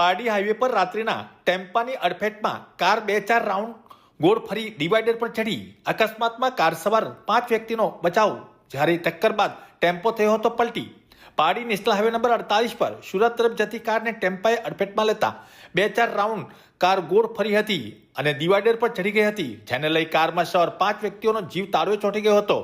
Pardi highway પર રાત્રિના ટેમ્પાની અડફેટમાં car બે ચાર રાઉન્ડ ગોળ ફરી ડિવાઈડર પર ચડી અકસ્માતમાં કાર સવાર પાંચ વ્યક્તિનો બચાવ. જ્યારે ટક્કર બાદ ટેમ્પો થયો હતો પલટી. પારડી નેશનલ હાઈવે નંબર અડતાલીસ પર સુરત તરફ જતી કારને ટેમ્પાએ અડફેટમાં લેતા બે ચાર રાઉન્ડ કાર ગોળ ફરી હતી અને ડિવાઈડર પર ચડી ગઈ હતી, જેને લઈ કારમાં સવાર પાંચ વ્યક્તિઓનો જીવ તાળવે ચોંટી ગયો હતો.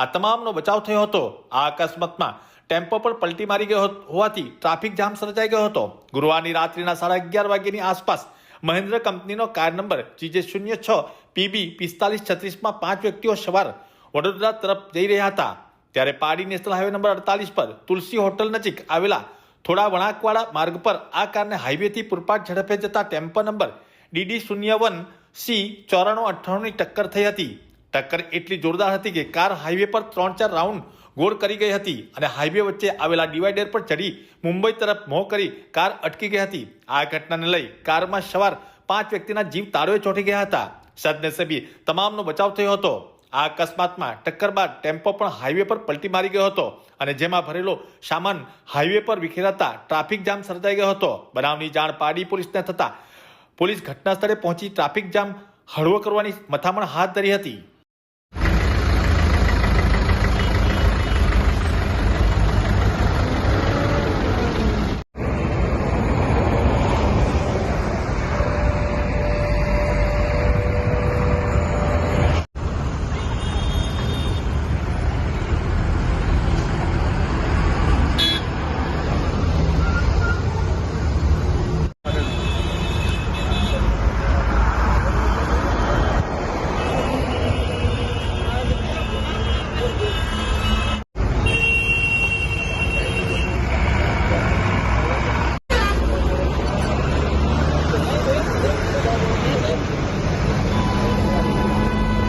આ તમામનો બચાવ થયો હતો. આ અકસ્માતમાં ટેમ્પો પર પલટી મારી ગયો હોવાથી ટ્રાફિક જામ સર્જાઈ ગયો હતો. ગુરુવારની રાત્રિના સાડા અગિયાર વાગ્યાની આસપાસ મહેન્દ્ર કંપનીનો કાર નંબર જીજે શૂન્ય છ પીબી પિસ્તાલીસ છત્રીસમાં પાંચ વ્યક્તિઓ સવાર વડોદરા તરફ જઈ રહ્યા હતા. ત્યારે પાડી નેશનલ હાઈવે નંબર અડતાલીસ પર તુલસી હોટલ નજીક આવેલા થોડા વળાંકવાળા માર્ગ પર આ કારને હાઈવેથી પૂરપાટ ઝડપે જતા ટેમ્પો નંબર ડીડી શૂન્ય વન સી ચોરાણું અઠ્ઠાણુંની ટક્કર થઈ હતી. ટક્કર એટલી જોરદાર હતી કે કાર હાઈવે પર ત્રણ ચાર રાઉન્ડ ગોળ કરી ગઈ હતી અને હાઈવે વચ્ચે આવેલા ડિવાઈડર પર ચડી મુંબઈ તરફ મોં કરી કાર અટકી ગઈ હતી. આ ઘટનાને લઈ કારમાં સવાર પાંચ વ્યક્તિના જીવ તારોએ ચોંટી ગયા હતા. સદનસીબી તમામનો બચાવ થયો હતો. આ અકસ્માતમાં ટક્કર બાદ ટેમ્પો પણ હાઈવે પર પલટી મારી ગયો હતો અને જેમાં ભરેલો સામાન હાઈવે પર વિખેરાતા ટ્રાફિક જામ સર્જાઈ ગયો હતો. બનાવની જાણ પાડી પોલીસને થતા પોલીસ ઘટના સ્થળે પહોંચી ટ્રાફિક જામ હળવો કરવાની મથામણ હાથ ધરી હતી.